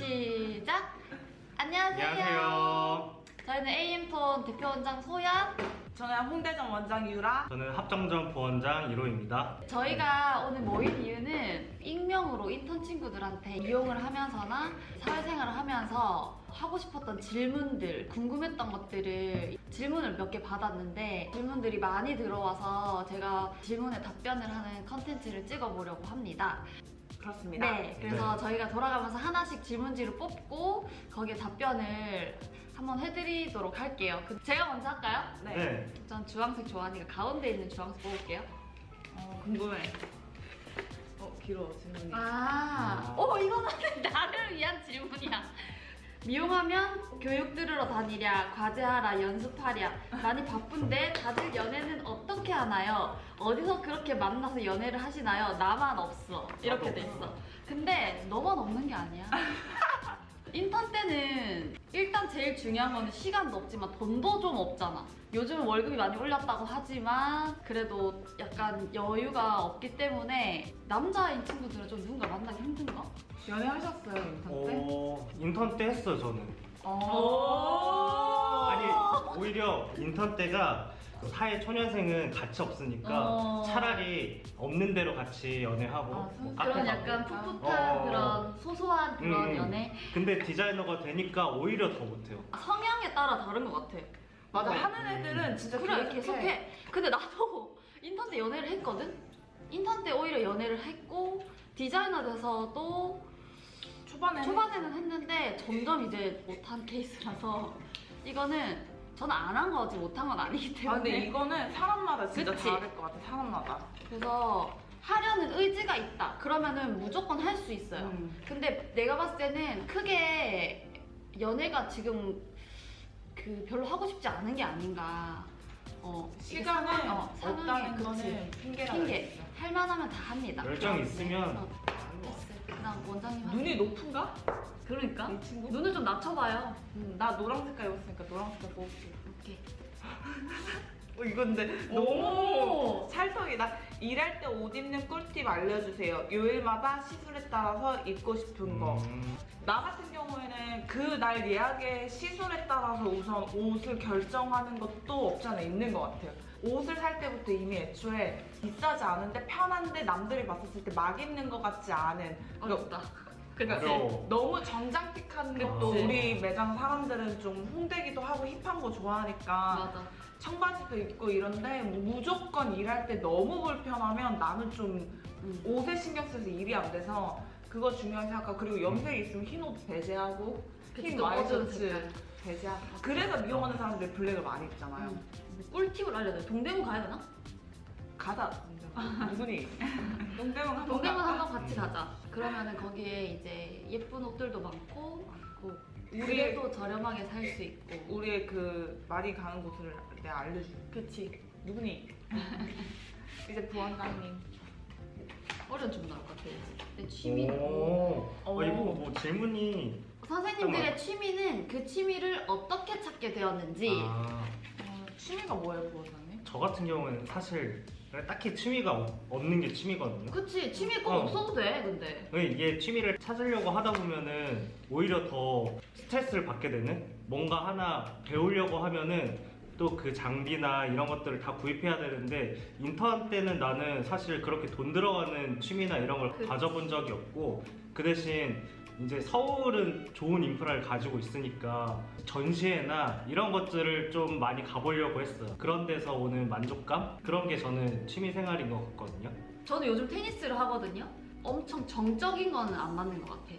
시작! 안녕하세요. 안녕하세요. 저희는 AM톤 대표원장 소연. 저는 홍대점 원장 유라. 저는 합정점 부원장 1호입니다. 저희가 오늘 모인 이유는 익명으로 인턴 친구들한테 이용을 하면서나 사회생활을 하면서 하고 싶었던 질문들, 궁금했던 것들을 질문을 몇 개 받았는데 질문들이 많이 들어와서 제가 질문에 답변을 하는 컨텐츠를 찍어보려고 합니다. 그렇습니다. 네, 그래서 저희가 돌아가면서 하나씩 질문지를 뽑고 거기에 답변을 한번 해드리도록 할게요. 그- 제가 먼저 할까요? 네. 네. 전 주황색 좋아하니까 가운데 있는 주황색 뽑을게요. 어, 궁금해. 어, 길어, 질문이. 아, 오 이거는 나를 위한 질문이야. 미용하면 교육 들으러 다니랴, 과제하라, 연습하랴. 많이 바쁜데 다들 연애는 어떻게 하나요? 어디서 그렇게 만나서 연애를 하시나요? 나만 없어. 이렇게 돼 있어. 근데 너만 없는 게 아니야. 제일 중요한 거는 시간도 없지만 돈도 좀 없잖아. 요즘은 월급이 많이 올랐다고 하지만 그래도 약간 여유가 없기 때문에 남자인 친구들은 좀 누군가 만나기 힘든가? 연애하셨어요, 인턴 때? 어, 인턴 때 했어요, 저는. 오. 아니, 오히려 인턴 때가 그 사회 초년생은 같이 없으니까 어. 차라리 없는 대로 같이 연애하고 아, 뭐 카페 그런 가고. 약간 풋풋한 어. 그런 소소한 그런 음. 연애 근데 디자이너가 되니까 오히려 더 못해요. 아, 성향에 따라 다른 것 같아. 맞아, 네. 하는 애들은 진짜 그래 계속해. 계속해. 근데 나도 인턴 때 연애를 했거든. 인턴 때 오히려 연애를 했고 디자이너 돼서도 초반에 초반에는 했는데 점점 이제 못한 케이스라서 이거는 저는 안 한 거지 못한 건 아니기 아, 때문에 근데 이거는 사람마다 진짜 그치? 다를 것 같아, 사람마다. 그래서 하려는 의지가 있다 그러면은 무조건 할 수 있어요 음. 근데 내가 봤을 때는 크게 연애가 지금 그 별로 하고 싶지 않은 게 아닌가 어, 상황, 어, 상황에, 없다는 그치. 거는 핑계라 핑계 할 만하면 다 합니다 열정이 네. 있으면 어, 그다음 원장님. 눈이 높은가? 그러니까 이 친구? 눈을 좀 낮춰봐요 음, 나 노랑 색깔 입었으니까 노랑 색깔 뽑을게. 오케이 어, 오. 너무 찰떡이다. 일할 때 옷 입는 꿀팁 알려주세요. 요일마다 시술에 따라서 입고 싶은 거. 음, 나 같은 경우에는 그 날 예약의 시술에 따라서 우선 옷을 결정하는 것도 없지 않아 있는 것 같아요. 옷을 살 때부터 이미 애초에 비싸지 않은데 편한데 남들이 봤을 때 막 입는 것 같지 않은 어렵다 그러니까 어려워. 너무 정장틱한 것도 그치. 우리 매장 사람들은 좀 홍대기도 하고 힙한 거 좋아하니까 맞아 청바지도 입고 이런데 무조건 일할 때 너무 불편하면 나는 좀 음. 옷에 신경 써서 일이 안 돼서 그거 중요하게 생각하고 그리고 염색 있으면 흰 옷 배제하고 그치, 흰좀 어두운 와이셔츠 색깔. 배제하고 그래서 미용하는 사람들이 블랙을 많이 입잖아요 음. 꿀팁을 알려줘요 동대문 가야 되나? 가자 동대문. 누구니? 동대문 한번 동대문? 한번 같이 가자 그러면은 거기에 이제 예쁜 옷들도 많고 많고 우리의- 그래도 저렴하게 살 수 있고 우리의 그 말이 가는 곳을 내가 알려줄게 그치 누구니? 이제 부원장님 어려운 좀 나올 것 같아 내 취미 오. 오. 어, 이거 뭐 질문이. 선생님들의 취미는 그 취미를 어떻게 찾게 되었는지 아, 어, 취미가 뭐예요 부원장님? 저 같은 경우는 사실 딱히 취미가 없- 없는 게 취미거든요. 그치 취미 꼭 어. 없어도 돼 근데 왜 이게 취미를 찾으려고 하다 보면은 오히려 더 스트레스를 받게 되는 뭔가 하나 배우려고 하면은 또 그 장비나 이런 것들을 다 구입해야 되는데 인턴 때는 나는 사실 그렇게 돈 들어가는 취미나 이런 걸 그치. 가져본 적이 없고 그 대신 이제 서울은 좋은 인프라를 가지고 있으니까 전시회나 이런 것들을 좀 많이 가보려고 했어요. 그런 데서 오는 만족감? 그런 게 저는 취미 생활인 것 같거든요. 저는 요즘 테니스를 하거든요. 엄청 정적인 거는 안 맞는 것 같아.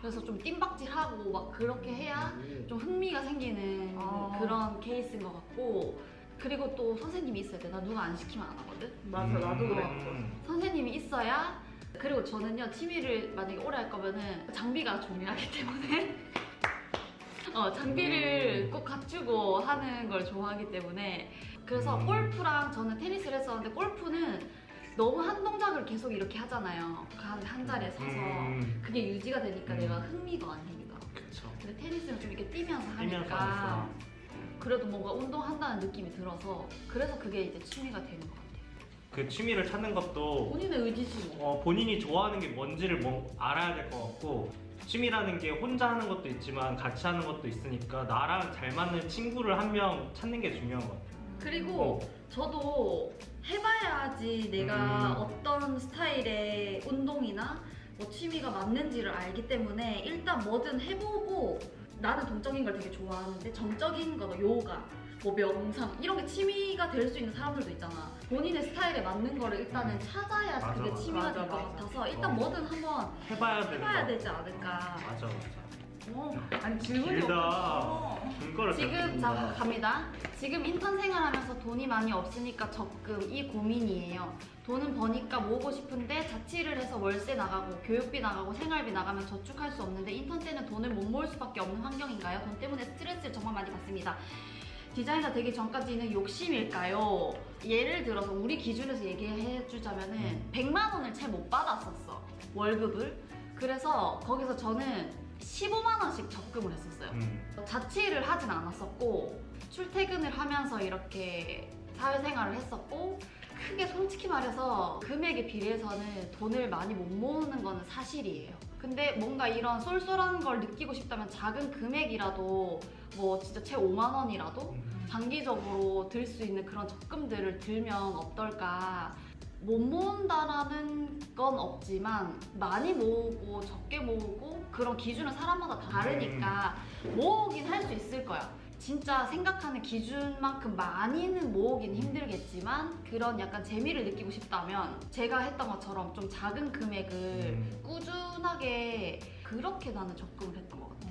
그래서 좀 뜀박질하고 막 그렇게 해야 좀 흥미가 생기는 아. 그런 케이스인 것 같고 그리고 또 선생님이 있어야 돼. 나 누가 안 시키면 안 하거든. 맞아 나도 그래 음. 선생님이 있어야 그리고 저는요 취미를 만약에 오래 할 거면은 장비가 중요하기 때문에 어 장비를 음. 꼭 갖추고 하는 걸 좋아하기 때문에 그래서 음. 골프랑 저는 테니스를 했었는데 골프는 너무 한 동작을 계속 이렇게 하잖아요 한, 한 자리에 서서 음. 그게 유지가 되니까 음. 내가 흥미가 안 생기더라고 그쵸. 근데 테니스는 좀 이렇게 뛰면서 하니까 뛰면서 하니까. 그래도 뭔가 운동한다는 느낌이 들어서 그래서 그게 이제 취미가 되는 것 같아요 그 취미를 찾는 것도 본인의 의지지 뭐 어, 본인이 좋아하는 게 뭔지를 뭐 알아야 될 것 같고 취미라는 게 혼자 하는 것도 있지만 같이 하는 것도 있으니까 나랑 잘 맞는 친구를 한 명 찾는 게 중요한 것 같아요. 그리고 저도 해봐야지 내가 음. 어떤 스타일의 운동이나 뭐 취미가 맞는지를 알기 때문에 일단 뭐든 해보고 나는 동적인 걸 되게 좋아하는데 정적인 거, 뭐 요가, 뭐 명상 이런 게 취미가 될 수 있는 사람들도 있잖아. 본인의 스타일에 맞는 거를 일단은 찾아야 맞아, 그게 맞아. 취미가 맞아, 될것 맞아. 같아서 일단 어. 뭐든 한번 해봐야 되는 해봐야 거. 되지 않을까. 맞아 맞아. 어, 아니 질문이 길다. 없어. 지금. 자 갑니다. 지금 인턴 생활하면서 돈이 많이 없으니까 적금 이 고민이에요. 돈은 버니까 모으고 싶은데 자취를 해서 월세 나가고 교육비 나가고 생활비 나가면 저축할 수 없는데 인턴 때는 돈을 못 모을 수밖에 없는 환경인가요? 돈 때문에 스트레스를 정말 많이 받습니다. 디자이너 되기 전까지는 욕심일까요? 예를 들어서 우리 기준에서 얘기해 주자면은 100만 원을 채 못 받았었어. 월급을. 그래서 거기서 저는 15만 원씩 적금을 했었어요. 음. 자취를 하진 않았었고 출퇴근을 하면서 이렇게 사회생활을 했었고 크게 솔직히 말해서 금액에 비례해서는 돈을 많이 못 모으는 거는 사실이에요. 근데 뭔가 이런 쏠쏠한 걸 느끼고 싶다면 작은 금액이라도 뭐 진짜 채 5만 원이라도 음. 장기적으로 들 수 있는 그런 적금들을 들면 어떨까. 못 모은다라는 건 없지만 많이 모으고 적게 모으고 그런 기준은 사람마다 다르니까 모으긴 할 수 있을 거야. 진짜 생각하는 기준만큼 많이는 모으긴 힘들겠지만 그런 약간 재미를 느끼고 싶다면 제가 했던 것처럼 좀 작은 금액을 음. 꾸준하게 그렇게 나는 적금을 했던 것 같아요.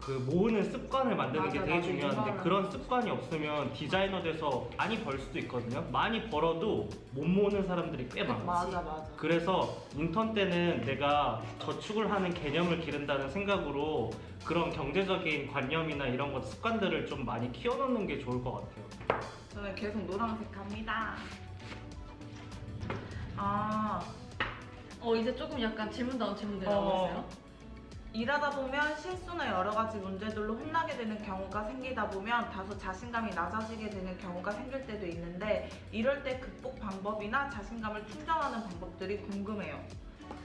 그 모으는 습관을 만드는 게 맞아, 되게 맞아, 중요한데 이거는. 그런 습관이 없으면 디자이너 돼서 많이 벌 수도 있거든요. 많이 벌어도 못 모으는 사람들이 꽤 많아. 맞아 맞아. 그래서 인턴 때는 내가 저축을 하는 개념을 기른다는 생각으로 그런 경제적인 관념이나 이런 것 습관들을 좀 많이 키워놓는 게 좋을 것 같아요. 저는 계속 노란색 갑니다. 아 어 이제 조금 약간 질문 다운 질문들 어. 나오고 있어요. 일하다 보면 실수나 여러 가지 문제들로 혼나게 되는 경우가 생기다 보면 다소 자신감이 낮아지게 되는 경우가 생길 때도 있는데 이럴 때 극복 방법이나 자신감을 충전하는 방법들이 궁금해요.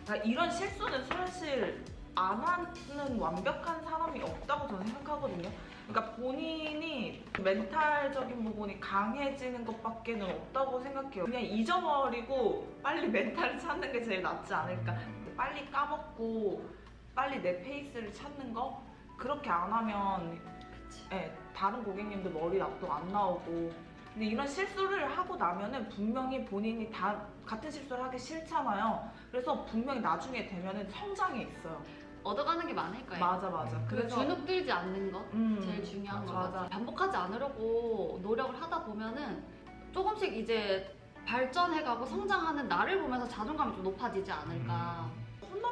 그러니까 이런 실수는 사실 안 하는 완벽한 사람이 없다고 저는 생각하거든요. 그러니까 본인이 멘탈적인 부분이 강해지는 것밖에는 없다고 생각해요. 그냥 잊어버리고 빨리 멘탈을 찾는 게 제일 낫지 않을까. 빨리 까먹고 빨리 내 페이스를 찾는 거 그렇게 안 하면 예, 다른 고객님들 머리 납도 안 나오고 근데 이런 실수를 하고 나면은 분명히 본인이 다 같은 실수를 하기 싫잖아요. 그래서 분명히 나중에 되면은 성장이 있어요. 얻어가는 게 많을 거예요. 맞아 맞아. 음. 그 그래서 주눅 들지 않는 것 음, 제일 중요한 맞아, 거. 맞아. 반복하지 않으려고 노력을 하다 보면은 조금씩 이제 발전해가고 성장하는 나를 보면서 자존감이 좀 높아지지 않을까.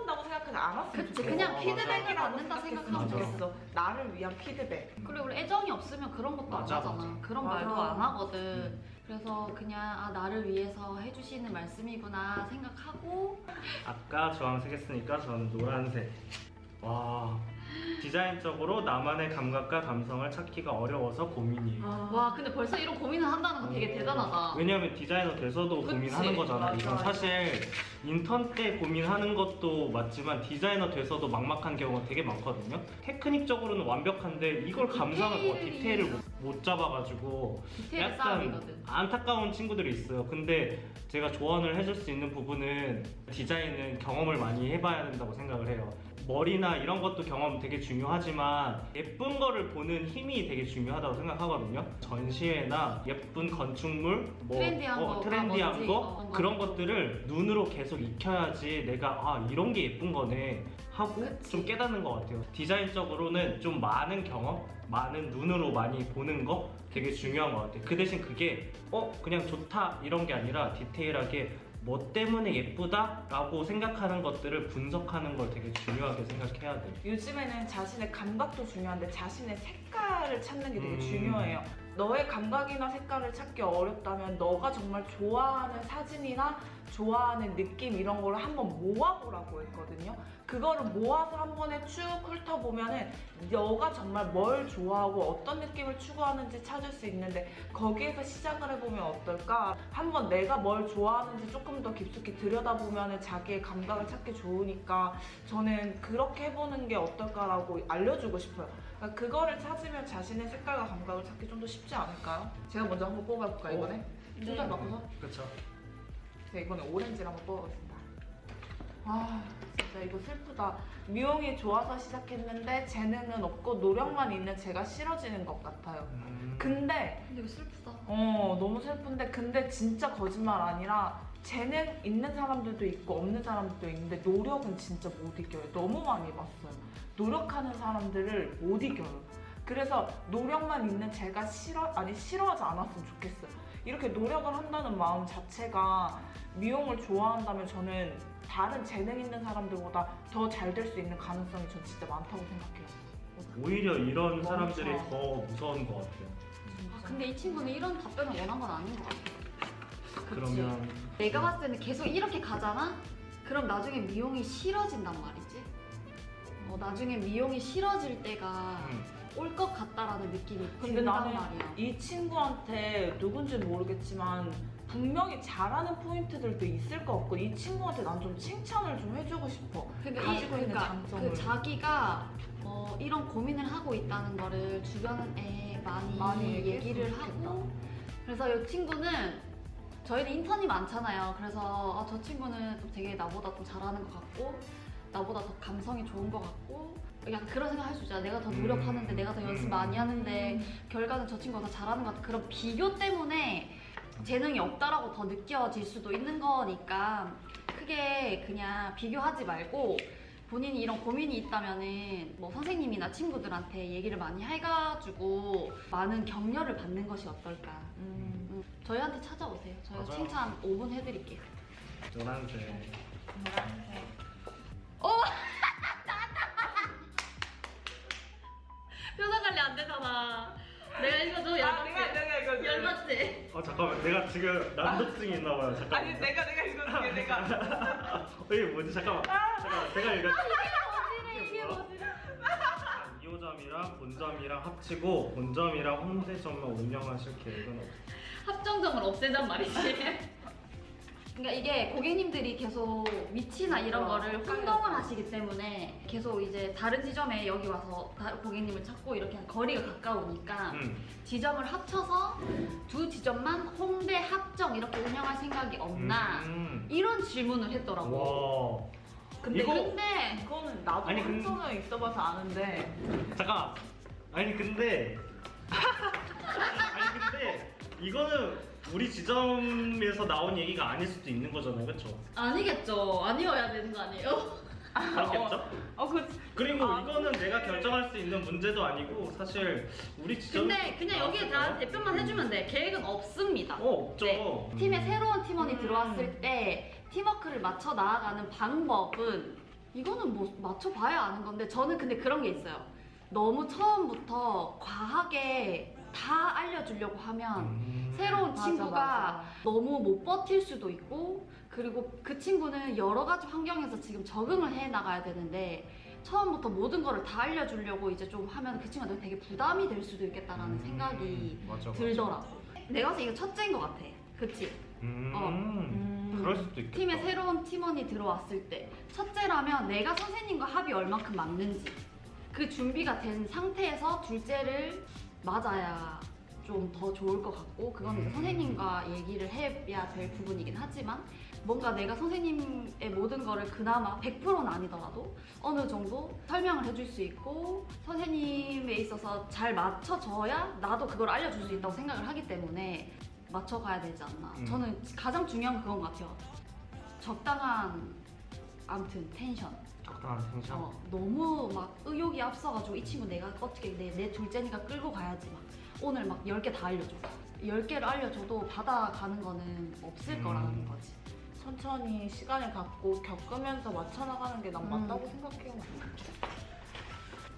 혼난다고 생각하지 않았으면 그치 좋겠어. 그냥 어, 피드백을 받는다 생각했으면 생각하면 맞아. 좋겠어. 좋겠어. 나를 위한 피드백. 그리고 우리 애정이 없으면 그런 것도 맞아, 안 하잖아. 맞아. 그런 맞아. 말도 안 하거든. 음. 그래서 그냥 아 나를 위해서 해주시는 말씀이구나 생각하고 아까 주황색 했으니까 저는 노란색. 와 디자인적으로 나만의 감각과 감성을 찾기가 어려워서 고민이에요. 와 근데 벌써 이런 고민을 한다는 건 되게 어, 대단하다. 왜냐면 디자이너 돼서도 그치. 고민하는 거잖아. 맞아, 이건. 사실 인턴 때 고민하는 것도 맞지만 디자이너 돼서도 막막한 경우가 되게 많거든요. 테크닉적으로는 완벽한데 이걸 감상을 뭐 디테일을 못, 못 잡아가지고 디테일 약간 싸움이거든. 안타까운 친구들이 있어요. 근데 제가 조언을 해줄 수 있는 부분은 디자인은 경험을 많이 해봐야 된다고 생각을 해요. 머리나 이런 것도 경험 되게 중요하지만 예쁜 거를 보는 힘이 되게 중요하다고 생각하거든요. 전시회나 예쁜 건축물, 뭐 트렌디한 어, 거가 트렌디한 뭔지, 거 어떤 그런 거. 것들을 눈으로 계속 익혀야지 내가 아 이런 게 예쁜 거네 하고 그치. 좀 깨닫는 것 같아요. 디자인적으로는 좀 많은 경험, 많은 눈으로 많이 보는 거 되게 중요한 것 같아요. 그 대신 그게 어 그냥 좋다 이런 게 아니라 디테일하게 뭐 때문에 예쁘다라고 생각하는 것들을 분석하는 걸 되게 중요하게 생각해야 돼요. 요즘에는 자신의 감각도 중요한데 자신의 색깔을 찾는 게 되게 음. 중요해요. 너의 감각이나 색깔을 찾기 어렵다면 너가 정말 좋아하는 사진이나 좋아하는 느낌 이런 걸 한번 모아보라고 했거든요. 그거를 모아서 한 번에 쭉 훑어보면은 너가 정말 뭘 좋아하고 어떤 느낌을 추구하는지 찾을 수 있는데 거기에서 시작을 해보면 어떨까? 한번 내가 뭘 좋아하는지 조금 더 깊숙이 들여다보면은 자기의 감각을 찾기 좋으니까 저는 그렇게 해보는 게 어떨까라고 알려주고 싶어요. 그러니까 그거를 찾으면 자신의 색깔과 감각을 찾기 좀 더 쉽지 않을까요? 제가 먼저 한번 뽑아볼까요 이번에? 네. 순서 바꿔서? 그렇죠. 제가 이번에 오렌지를 한번 뽑아보겠습니다. 아 진짜 이거 슬프다. 미용이 좋아서 시작했는데 재능은 없고 노력만 있는 제가 싫어지는 것 같아요. 음. 근데 근데 이거 슬프다. 어 너무 슬픈데 근데 진짜 거짓말 아니라 재능 있는 사람들도 있고 없는 사람들도 있는데 노력은 진짜 못 이겨요. 너무 많이 봤어요. 노력하는 사람들을 못 이겨요. 그래서 노력만 있는 제가 싫어 아니 싫어하지 않았으면 좋겠어요. 이렇게 노력을 한다는 마음 자체가 미용을 좋아한다면 저는 다른 재능 있는 사람들보다 더 잘 될 수 있는 가능성이 전 진짜 많다고 생각해요. 오히려 이런 멈춰. 사람들이 더 무서운 것 같아요. 아, 근데 이 친구는 이런 답변을 원한 건 아닌 것 같아. 그치? 그러면 내가 봤을 때는 계속 이렇게 가잖아? 그럼 나중에 미용이 싫어진단 말이지. 어, 나중에 미용이 싫어질 때가 음. 올 것 같다라는 느낌이 근데 든단 나는 말이야. 이 친구한테 누군지는 모르겠지만 분명히 잘하는 포인트들도 있을 것 같고 이 친구한테 난 좀 칭찬을 좀 해주고 싶어. 그러니까, 가지고 있는 그러니까 장점을. 그 자기가 어, 이런 고민을 하고 있다는 거를 주변에 많이, 많이 얘기했으면 얘기를. 하고 그래서 이 친구는 저희는 인턴이 많잖아요. 그래서 아, 저 친구는 또 되게 나보다 좀 잘하는 것 같고 나보다 더 감성이 좋은 것 같고 약간 그런 생각 할 수 있잖아. 내가 더 노력하는데 음. 내가 더 연습 음. 많이 하는데 결과는 저 친구가 더 잘하는 것 같아. 그런 비교 때문에 재능이 없다라고 더 느껴질 수도 있는 거니까 크게 그냥 비교하지 말고 본인이 이런 고민이 있다면은 뭐 선생님이나 친구들한테 얘기를 많이 해가지고 많은 격려를 받는 것이 어떨까. 음, 음, 저희한테 찾아오세요. 저희가 맞아요. 칭찬 5분 해드릴게요. 노란색. 표정 관리 안 되잖아. 내가 이거 좀아 내가 내가 이거 열받지? 어 잠깐만 내가 지금 난독증이 있나 봐요. 잠깐만. 아니 내가 내가 읽어줄게 내가. 이게 뭐지? 잠깐만. 잠깐만. 제가 이거 이게 뭐지? 2호점이랑 본점이랑 합치고 본점이랑 홍대점만 운영하실 계획은 없어요. 합정점을 없애단 말이지. 그러니까 이게 고객님들이 계속 위치나 이런 맞아. 거를 혼동을 하시기 때문에 계속 이제 다른 지점에 여기 와서 다- 고객님을 찾고 이렇게 거리가 가까우니까 음. 지점을 합쳐서 두 지점만 홍대 합정 이렇게 운영할 생각이 없나 음. 이런 질문을 했더라고. 와. 근데 이거- 근데 이거는 나도 아니, 근데- 한정은 있어봐서 아는데 잠깐. 아니 근데 아니 근데 이거는 우리 지점에서 나온 얘기가 아닐 수도 있는 거잖아요, 그렇죠? 아니겠죠. 아니어야 되는 거 아니에요? 그렇겠죠? 어 그 그리고 아. 이거는 내가 결정할 수 있는 문제도 아니고 사실 우리 지점 근데 그냥 여기에 다 대표만 해주면 돼. 계획은 없습니다. 어 없죠. 네. 팀에 새로운 팀원이 음. 들어왔을 때 팀워크를 맞춰 나아가는 방법은 이거는 뭐 맞춰봐야 아는 건데 저는 근데 그런 게 있어요. 너무 처음부터 과하게 다 알려주려고 하면 음. 새로운 맞아, 친구가 맞아. 너무 못 버틸 수도 있고 그리고 그 친구는 여러 가지 환경에서 지금 적응을 해 나가야 되는데 처음부터 모든 거를 다 알려주려고 이제 좀 하면 그 친구한테 되게 부담이 될 수도 있겠다라는 음. 생각이 맞아. 들더라고. 내가 때 이거 첫째인 것 같아. 그치? 음. 어. 음. 그럴 수도 있겠다. 팀에 새로운 팀원이 들어왔을 때 첫째라면 내가 선생님과 합이 얼만큼 맞는지 그 준비가 된 상태에서 둘째를 맞아야 좀 더 좋을 것 같고 그건 이제 음. 선생님과 얘기를 해야 될 부분이긴 하지만 뭔가 내가 선생님의 모든 거를 그나마 100%는 아니더라도 어느 정도 설명을 해줄 수 있고 선생님에 있어서 잘 맞춰줘야 나도 그걸 알려줄 수 있다고 생각을 하기 때문에 맞춰가야 되지 않나 음. 저는 가장 중요한 건 그건 것 같아요 적당한 아무튼 텐션 적당한 텐션. 어, 너무 막 의욕이 앞서가지고 이 친구 내가 어떻게 내, 내 둘째니까 끌고 가야지 막 오늘 막 10개 다 알려줘 10개를 알려줘도 받아가는 거는 없을 음. 거라는 거지 천천히 시간을 갖고 겪으면서 맞춰 나가는 게난 음. 맞다고 생각해요.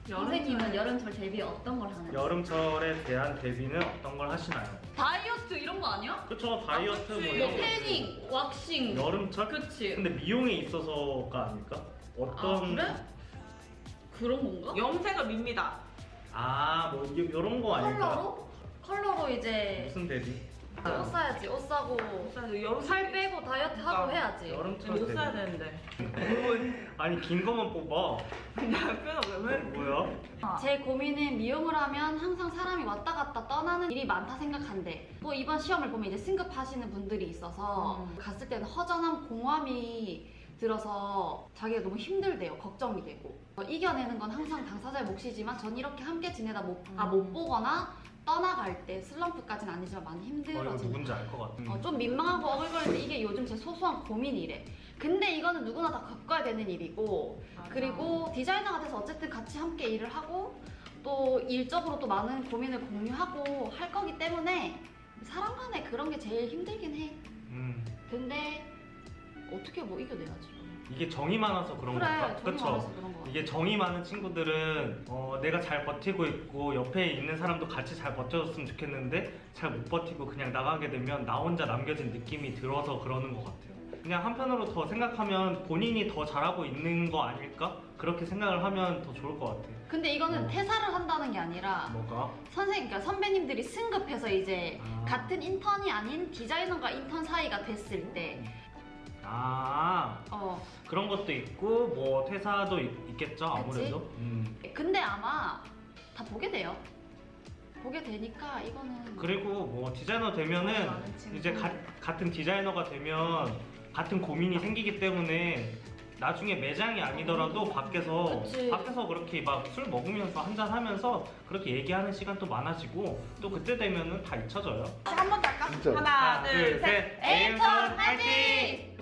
선생님은 여름철 대비 어떤 걸 하는지 여름철에 대한 대비는 어떤 걸 하시나요? 다이어트 이런 거 아니야? 그쵸 다이어트 그치. 뭐뭐 이런 거 태닝, 왁싱. 여름철? 그치. 근데 미용에 있어서가 아닐까? 아 어떤 그래? 그런 건가? 염색을 밉니다. 아뭐 이런 거 아닐까? 컬러로? 컬러로 이제 무슨 대비? 옷 사야지. 옷 사고 그래서 여름 살 빼고 다이어트 하고 그러니까. 해야지. 여름철 못 대비 사야 되는데. 아니 긴 거만 뽑아 남편은 왜 왜? 뭐야? 제 고민은 미용을 하면 항상 사람이 왔다 갔다 떠나는 일이 많다 생각한데 또 이번 시험을 보면 이제 승급하시는 분들이 있어서 음. 갔을 때는 허전한 공허함이 들어서 자기가 너무 힘들대요 걱정이 되고. 어, 이겨내는 건 항상 당사자의 몫이지만 전 이렇게 함께 지내다 못, 아, 못 보거나 떠나갈 때 슬럼프까지는 아니지만 많이 어 이거 힘들어지는 누군지 알 것 같아. 어, 좀 민망하고 어글거리는데 이게 요즘 제 소소한 고민이래. 근데 이거는 누구나 다 겪어야 되는 일이고 그리고 디자이너가 돼서 어쨌든 같이 함께 일을 하고 또 일적으로 또 많은 고민을 공유하고 할 거기 때문에 사람 간에 그런 게 제일 힘들긴 해. 음. 근데 어떻게 뭐 이겨내야지. 이게 정이 많아서 그런 그래, 건가? 정이? 많아서 그런 거. 같아. 이게 정이 많은 친구들은 어, 내가 잘 버티고 있고 옆에 있는 사람도 같이 잘 버텨줬으면 좋겠는데 잘 못 버티고 그냥 나가게 되면 나 혼자 남겨진 느낌이 들어서 그러는 것 같아요. 그냥 한편으로 더 생각하면 본인이 더 잘하고 있는 거 아닐까? 그렇게 생각을 하면 더 좋을 것 같아요. 근데 이거는 어. 퇴사를 한다는 게 아니라 뭐가? 선생님, 그러니까 선배님들이 승급해서 이제 아. 같은 인턴이 아닌 디자이너가 인턴 사이가 됐을 때, 아 어, 그런 것도 있고 뭐 퇴사도 있, 겠죠 아무래도. 음. 근데 아마 다 보게 돼요. 보게 되니까 이거는 그리고 뭐 디자이너 되면은 많은 친구. 이제 가- 같은 디자이너가 되면 같은 고민이 생기기 때문에 나중에 매장이 아니더라도 밖에서 그치. 밖에서 그렇게 막 술 먹으면서 한잔 하면서 그렇게 얘기하는 시간도 많아지고 또 그때 되면은 다 잊혀져요. 한 번 더 할까? 진짜. 하나, 둘, 셋. 에이턴 화이팅!